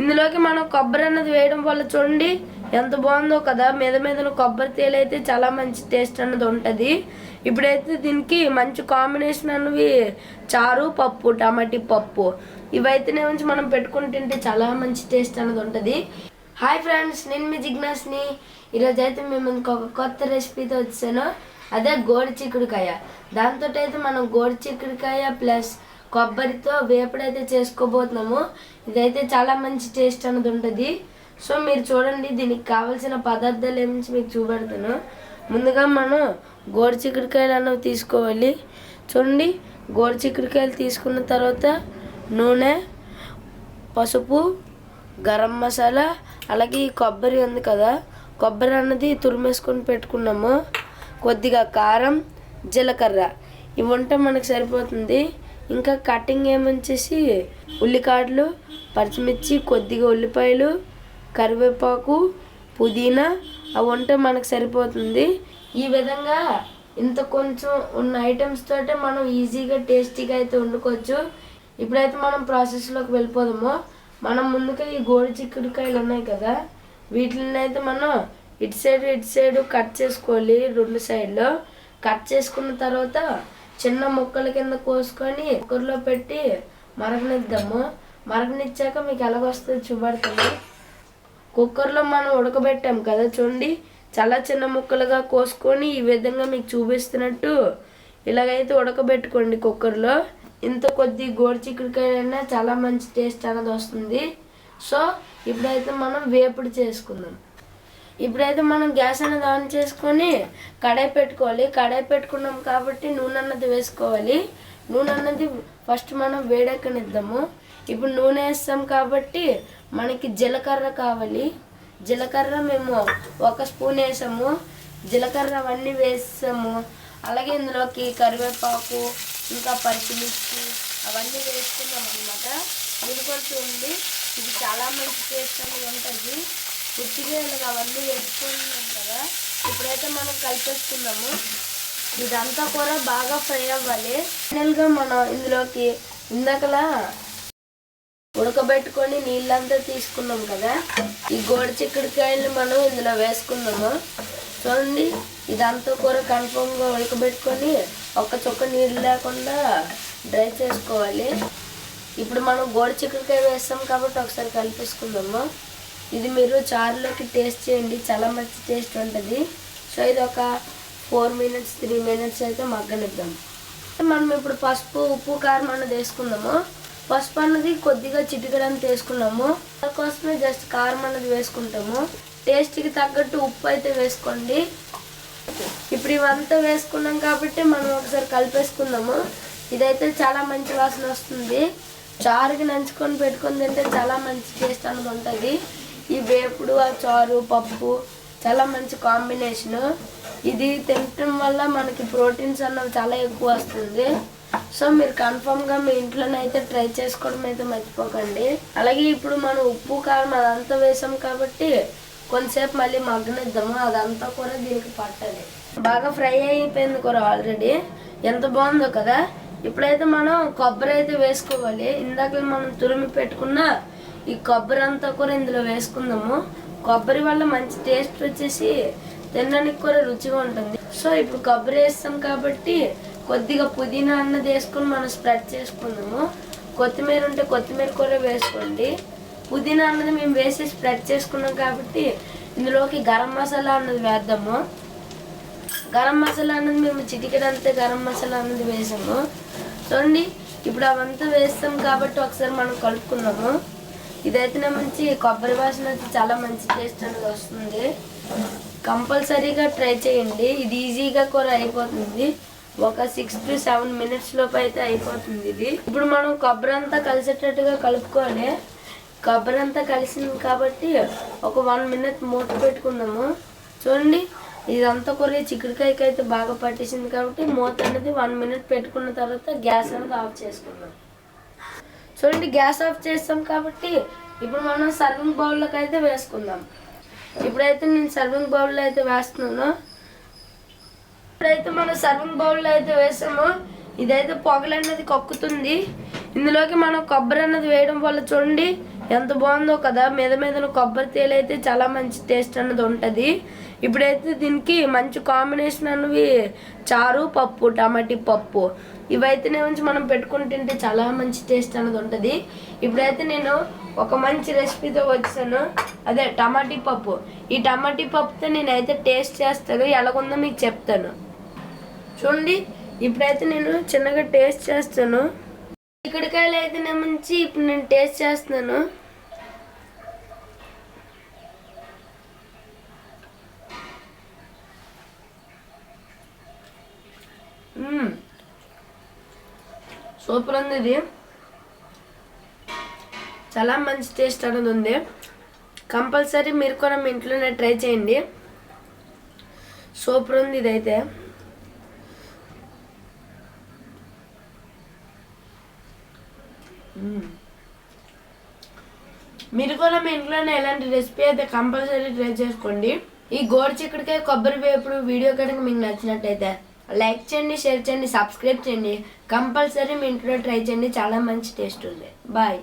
ఇందులోకి మనం కొబ్బరి అన్నది వేయడం వల్ల చూడండి ఎంత బాగుందో కదా. మీద మీద కొబ్బరి తేలు అయితే చాలా మంచి టేస్ట్ అన్నది ఉంటుంది. ఇప్పుడైతే దీనికి మంచి కాంబినేషన్ అన్నవి చారు పప్పు టమాటీ పప్పు ఇవైతేనే ఉంచి మనం పెట్టుకుని తింటే చాలా మంచి టేస్ట్ అన్నది ఉంటుంది. హాయ్ ఫ్రెండ్స్ నేను మీ జిజ్ఞాస్ని. ఈరోజు అయితే మేము ఇంకొక కొత్త రెసిపీతో వచ్చాను. అదే గోడి చిక్కుడుకాయ. దాంతో అయితే మనం గోడి చిక్కుడుకాయ ప్లస్ కొబ్బరితో వేపుడైతే చేసుకోబోతున్నాము. ఇదైతే చాలా మంచి టేస్ట్ అన్నది ఉంటుంది. సో మీరు చూడండి దీనికి కావాల్సిన పదార్థాలు ఏమించి మీకు చూపెడతాను ముందుగా మనం గోడి చిక్కుడుకాయలు అన్నవి తీసుకోవాలి. చూడండి గోడి చిక్కుడుకాయలు తీసుకున్న తర్వాత నూనె పసుపు గరం మసాలా అలాగే ఈ కొబ్బరి ఉంది కదా కొబ్బరి అన్నది తురిమేసుకొని పెట్టుకున్నాము. కొద్దిగా కారం జీలకర్ర. ఇవి ఉంటే మనకు సరిపోతుంది. ఇంకా కటింగ్ ఏమొచ్చేసి ఉల్లికాడలు పచ్చిమిర్చి కొద్దిగా ఉల్లిపాయలు కరివేపాకు పుదీనా అవి ఉంటే మనకు సరిపోతుంది. ఈ విధంగా ఇంత కొంచెం ఉన్న ఐటమ్స్ తోటే మనం ఈజీగా టేస్టీగా అయితే వండుకోవచ్చు. ఇప్పుడైతే మనం ప్రాసెస్లోకి వెళ్ళిపోదాము. మనం ముందుగా ఈ గోడి చిక్కుడుకాయలు ఉన్నాయి కదా వీటిని అయితే మనం ఇటు సైడ్ ఇటు సైడ్ కట్ చేసుకోవాలి రెండు సైడ్లో. కట్ చేసుకున్న తర్వాత చిన్న ముక్కల కింద కోసుకొని కుక్కర్లో పెట్టి మరగనిద్దాము. మరగనిచ్చాక మీకు ఎలాగొస్తుంది చూపడుతుంది కుక్కర్లో మనం ఉడకబెట్టాం కదా చూడండి. చాలా చిన్న ముక్కలుగా కోసుకొని ఈ విధంగా మీకు చూపిస్తున్నట్టు ఇలాగైతే ఉడకబెట్టుకోండి కుక్కర్లో. ఇంత కొద్ది గోడు చిక్కుడుకాయలైనా చాలా మంచి టేస్ట్ అనేది వస్తుంది. సో ఇప్పుడైతే మనం వేపుడు చేసుకుందాం. ఇప్పుడైతే మనం గ్యాస్ అనేది ఆన్ చేసుకొని కడాయి పెట్టుకోవాలి. కడాయి పెట్టుకున్నాం కాబట్టి నూనె అన్నది వేసుకోవాలి. నూనె అన్నది ఫస్ట్ మనం వేడెక్కనిద్దాము. ఇప్పుడు నూనె వేస్తాం కాబట్టి మనకి జీలకర్ర కావాలి. జీలకర్ర మేము ఒక స్పూన్ వేసాము. జీలకర్ర అవన్నీ వేసాము. అలాగే ఇందులోకి కరివేపాకు ఇంకా పచ్చిమిర్చి అవన్నీ వేసుకున్నాం అనమాట ఇది కూడా చూడండి ఇది చాలా మంచి టేస్ట్ అనేది ఉంటుంది. ఉట్టిగా అవన్నీ వేసుకున్నాం కదా ఇప్పుడైతే మనం కలిపేసుకున్నాము ఇదంతా కూడా బాగా ఫ్రై అవ్వాలి. ఫైనల్గా మనం ఇందులోకి ఇందాకలా ఉడకబెట్టుకొని నీళ్ళంతా తీసుకున్నాం కదా ఈ గోడ చిక్కుడుకాయలు మనం ఇందులో వేసుకున్నాము చూడండి ఇదంతా కూర కన్ఫామ్గా ఉడకబెట్టుకొని ఒక్క చుక్క నీళ్ళు లేకుండా డ్రై చేసుకోవాలి. ఇప్పుడు మనం గోడ చిక్కుడుకాయ వేస్తాం కాబట్టి ఒకసారి కలిపేసుకుందాము. ఇది మీరు చారులోకి టేస్ట్ చేయండి. చాలా మంచి టేస్ట్ ఉంటుంది. సో ఇది ఒక ఫోర్ మినిట్స్ త్రీ మినిట్స్ అయితే మగ్గనిద్దాం. మనం ఇప్పుడు పసుపు ఉప్పు కారం అన్నది వేసుకుందాము. పసుపు అన్నది కొద్దిగా చిటికడానికి వేసుకున్నాము. దానికోసమే జస్ట్ కారం అన్నది వేసుకుంటాము. టేస్ట్కి తగ్గట్టు ఉప్పు అయితే వేసుకోండి. ఇప్పుడు ఇవంతా వేసుకున్నాం కాబట్టి మనం ఒకసారి కలిపేసుకుందాము. ఇదైతే చాలా మంచి వాసన వస్తుంది. చారుకి నంచుకొని పెట్టుకొని తింటే చాలా మంచి టేస్ట్ అనేది ఉంటుంది. ఈ వేపుడు ఆ చారు పప్పు చాలా మంచి కాంబినేషన్ ఇది తినటం వల్ల మనకి ప్రోటీన్స్ అన్నవి చాలా ఎక్కువ వస్తుంది. సో మీరు కన్ఫర్మ్గా మీ ఇంట్లోనైతే ట్రై చేసుకోవడం అయితే మర్చిపోకండి. అలాగే ఇప్పుడు మనం ఉప్పు కారం అదంతా వేసాం కాబట్టి కొంతసేపు మళ్ళీ మగ్గనిద్దాము. అదంతా కూడా దీనికి పట్టాలి బాగా ఫ్రై అయిపోయింది కూర ఆల్రెడీ ఎంత బాగుందో కదా. ఇప్పుడైతే మనం కొబ్బరి అయితే వేసుకోవాలి. ఇందాక మనం తురిమి పెట్టుకున్న ఈ కొబ్బరి అంతా కూడా ఇందులో వేసుకుందాము. కొబ్బరి వల్ల మంచి టేస్ట్ వచ్చేసి తినడానికి కూడా రుచిగా ఉంటుంది. సో ఇప్పుడు కొబ్బరి వేస్తాం కాబట్టి కొద్దిగా పుదీనా అన్నది వేసుకొని మనం స్ప్రెడ్ చేసుకుందాము. కొత్తిమీర ఉంటే కొత్తిమీర కూడా వేసుకోండి. పుదీనా అన్నది మేము వేసి స్ప్రెడ్ చేసుకున్నాం కాబట్టి ఇందులోకి గరం మసాలా అన్నది వేద్దాము. గరం మసాలా అన్నది మేము చిటికెడంతే గరం మసాలా అన్నది వేసాము. చూడండి ఇప్పుడు అవంతా వేస్తాం కాబట్టి ఒకసారి మనం కలుపుకున్నాము ఇదైతేనే మంచి కొబ్బరి వాసన అయితే చాలా మంచి టేస్ట్ అనేది వస్తుంది. కంపల్సరీగా ట్రై చేయండి. ఇది ఈజీగా కూడా అయిపోతుంది. ఒక సిక్స్ టు సెవెన్ మినిట్స్ లోపు అయితే అయిపోతుంది ఇది. ఇప్పుడు మనం కొబ్బరి అంతా కలిసేటట్టుగా కలుపుకోవాలి కొబ్బరి అంతా కలిసింది కాబట్టి ఒక వన్ మినిట్ మూత పెట్టుకుందాము. చూడండి ఇదంతా కూడా చిక్కుడుకాయకి అయితే బాగా పట్టేసింది కాబట్టి మూత అనేది వన్ మినిట్ పెట్టుకున్న తర్వాత గ్యాస్ అనేది ఆఫ్ చేసుకుందాం. చూడండి గ్యాస్ ఆఫ్ చేస్తాం కాబట్టి ఇప్పుడు మనం సర్వింగ్ బౌల్లోకి అయితే వేసుకుందాం. ఇప్పుడైతే నేను సర్వింగ్ బౌల్లో అయితే వేస్తున్నాను. ఇప్పుడైతే మనం సర్వింగ్ బౌల్లో అయితే వేసామో. ఇదైతే పొగలు అనేది కక్కుతుంది. ఇందులోకి మనం కొబ్బరి అన్నది వేయడం వల్ల చూడండి ఎంత బాగుందో కదా. మీద మీద కొబ్బరి తేలు అయితే చాలా మంచి టేస్ట్ అన్నది ఉంటుంది. ఇప్పుడైతే దీనికి మంచి కాంబినేషన్ అనేవి చారు పప్పు టమాటీ పప్పు. ఇవైతేనే నుంచి మనం పెట్టుకుని తింటే చాలా మంచి టేస్ట్ అనేది ఉంటుంది. ఇప్పుడైతే నేను ఒక మంచి రెసిపీతో వచ్చాను. అదే టమాటీ పప్పు. ఈ టమాటీ పప్పుతో నేనైతే టేస్ట్ చేస్తాను. ఎలాగుందో మీకు చెప్తాను. చూడండి ఇప్పుడైతే నేను చిన్నగా టేస్ట్ చేస్తాను. ఇక్కడికాయలు అయితే మంచి ఇప్పుడు నేను టేస్ట్ చేస్తున్నాను. సూపర్ ఉంది ఇది చాలా మంచి టేస్ట్ అనేది ఉంది కంపల్సరీ మీరు కూడా మీ ఇంట్లోనే ట్రై చేయండి. సూపర్ ఉంది ఇదైతే మీరు కూడా మీ ఇంట్లోనే ఎలాంటి రెసిపీ అయితే కంపల్సరీ ట్రై చేసుకోండి. ఈ గోరు చిక్కుడుకాయ కొబ్బరి వేపుడు వీడియో కనుక మీకు నచ్చినట్టయితే లైక్ చేయండి షేర్ చేయండి సబ్స్క్రైబ్ చేయండి. కంపల్సరీ మీ ఇంట్లో ట్రై చేయండి. చాలా మంచి టేస్ట్ ఉంది. బాయ్.